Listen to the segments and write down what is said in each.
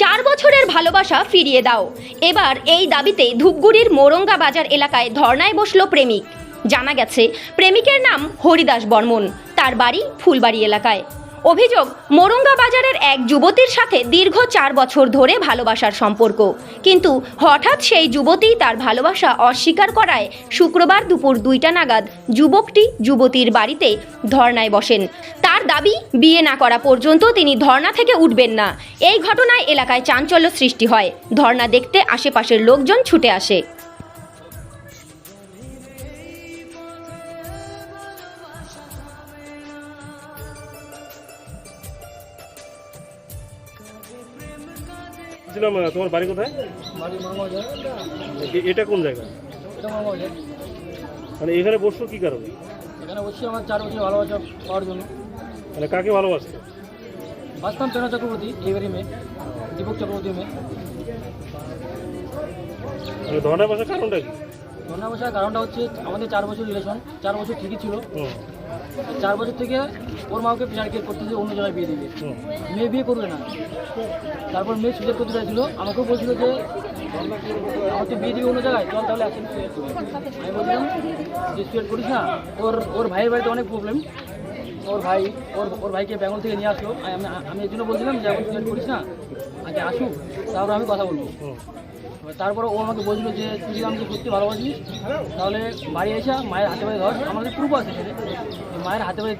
চার বছরের ভালোবাসা ফিরিয়ে দাও। এবার এই দাবিতে ধূপগুড়ির মোরঙ্গা বাজার এলাকায় ধর্নায় বসল প্রেমিক। জানা গেছে, প্রেমিকের নাম হরিদাস বর্মন। তার বাড়ি ফুলবাড়ি এলাকায়। অভিযোগ, মোরঙ্গা বাজারের এক যুবতীর সাথে দীর্ঘ চার বছর ধরে ভালোবাসার সম্পর্ক। কিন্তু হঠাৎ সেই যুবতী তার ভালোবাসা অস্বীকার করায় শুক্রবার দুপুর দুইটা নাগাদ যুবকটি যুবতীর বাড়িতে ধর্নায় বসেন। তার দাবি, বিয়ে না করা পর্যন্ত তিনি ধর্না থেকে উঠবেন না। এই ঘটনায় এলাকায় চাঞ্চল্য সৃষ্টি হয়। ধর্না দেখতে আশেপাশের লোকজন ছুটে আসে। ছিলাম আহ, তোমার বাড়ি কোথায়? এটা কোন জায়গা? মানে এখানে বসছো কি কারণে? এখানে বসছি আমার চার বছর ভালোবাসা পাওয়ার জন্য। মানে কাকে ভালোবাসতো? বাসতাম প্রেরণা চক্রবর্তী এইবারই মেয়ে। দীপক চক্রবর্তী মেয়ে। মানে বাসার বসার কারণটা কি? ধর্ণা বসার কারণটা হচ্ছে আমাদের চার বছর রিলেশন চার বছর ঠিকই ছিল। চার বছর থেকে ওর মাকে প্রেশার কেয়ার করতেছে অন্য জায়গায় বিয়ে দিবে। মেয়ে বিয়ে করবে না। তারপর মেয়ে সুযোগ করতে চাইছিল আমাকেও বলছিল যে আমাকে বিয়ে দিবে অন্য জায়গায় চল তাহলে একসাথে আমি বলছিলাম যে সুইসাইড করিস না। ওর ওর ভাইয়ের বাড়িতে অনেক প্রবলেম ওর ভাই ওর ওর ভাইকে বেঙ্গল থেকে নিয়ে আসলো আমি আমি এর জন্য বলছিলাম যে এখন সুইসাইড করিস না। আগে আসুক তারপর আমি কথা বলব। তারপরে ও আমাকে বলছিল যে, তুই যদি আমাকে সত্যি ভালোবাসিস, তাহলে বাড়ি এসে মায়ের হাতে পায়ে ধর। আমাদের প্রুফ আছে। মায়ের হাতে পায়ে,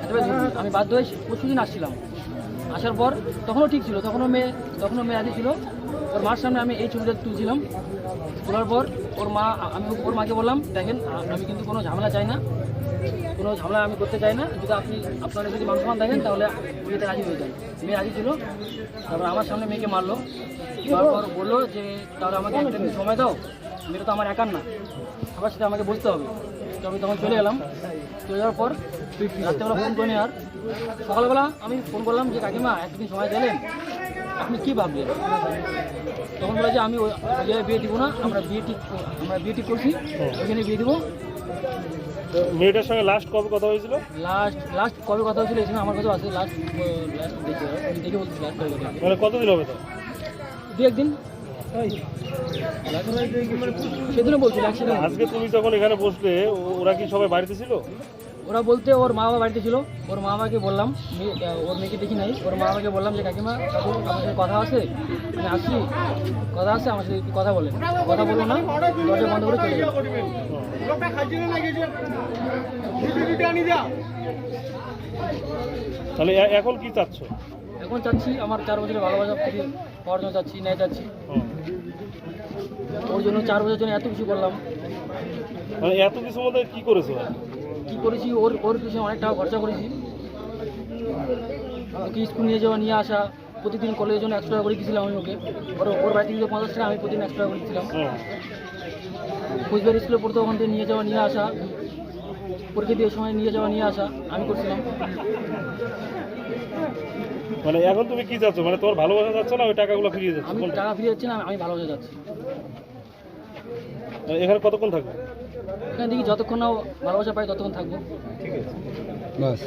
হাতে ধরবি। আমি বাধ্য হয়ে পরশু দিন আসছিলাম। আসার পর তখনও ঠিক ছিল, তখনও মেয়ে তখনও মেয়ে আদি ছিল। ওর মার সামনে আমি এই ছবিটা তুলছিলাম। তোলার পর ওর মা, আমি ওর মাকে বললাম, দেখেন, আমি কিন্তু কোনো ঝামেলা চাই না। কোনো ঝামেলা আমি করতে চাই না। যদি আপনি আপনারা যদি মানুষ মান দেখেন তাহলে বিয়েতে রাজি হয়ে যান। মেয়ে রাজি ছিল, তারপর আমার সামনে মেয়েকে মারলো। তারপর বলল যে, তাহলে আমাকে একটা সময় দাও, মেয়েটা তো আমার একার না। আবার সেটা আমাকে বুঝতে হবে। তো আমি তখন চলে এলাম। চলে যাওয়ার পর রাত্রেবেলা ফোন করে আর সকালবেলা আমি ফোন করলাম যে, কাকিমা একদিন সময় দিলেন? আপনি কী ভাবলেন? তখন বলে যে, আমি ওই বিয়ে দিব না, আমরা বিয়ে ঠিক আমরা বিয়ে ঠিক করছি। ওইখানে বিয়ে দিব। মেয়েটার সঙ্গে লাস্ট কবে কথা হয়েছিল? লাস্ট লাস্ট কবে কথা হয়েছিল এখানে আমার কাছে আছে লাস্ট লাস্ট দেখে দেখে বলছি লাস্ট কবে কথা মানে কতদিন হবে তো? দু একদিন। সেদিনও বলছিল আজকে তুমি যখন এখানে বসলে ওরা কি সবাই বাড়িতে ছিল? ওরা বলতে ওর মা বাবা বাড়িতে ছিল। ওর মা বাবাকে বললাম ওর মেয়েকে দেখি নাই। ওর মা বাবাকে বললাম যে কাকিমা কাকু আমার সাথে কথা আছে? আমি আসছি। কথা আছে আমার সাথে কথা বলেন। কথা বলব না দরজা বন্ধ করে চলে তাহলে এখন কি চাচ্ছ? এখন চাচ্ছি আমার চার বছরের ভালোবাসা ফিরে পাওয়ার জন্য চাচ্ছি ন্যায় চাচ্ছি। ওর জন্য চার বছরের জন্য এত কিছু করলাম। মানে এত কিছু মধ্যে কি করেছ? কি করেছি? ওর ওর পিছনে অনেক টাকা খরচা করেছি। ওকে স্কুল নিয়ে যাওয়া নিয়ে আসা প্রতিদিন কলেজের জন্য একশো টাকা করে দিয়েছিলাম আমি ওকে। ওর ওর বাড়ি থেকে পঞ্চাশ টাকা আমি প্রতিদিন একশো টাকা করে দিয়েছিলাম। কোচবিহার স্কুলে পড়তে ওখান থেকে নিয়ে যাওয়া নিয়ে আসা। পরীক্ষা দিয়ে সময় নিয়ে যাওয়া নিয়ে আসা আমি করছিলাম। মানে এখন তুমি কি চাচ্ছ? মানে তোমার ভালোবাসা যাচ্ছ না ওই টাকাগুলো ফিরিয়ে যাচ্ছ? আমি টাকা ফিরে যাচ্ছি না আমি ভালোবাসা যাচ্ছি। এখানে কতক্ষণ থাকবে? দেখি যতক্ষণ না ভালোবাসা পাই ততক্ষণ থাকব। ঠিক আছে। বাস।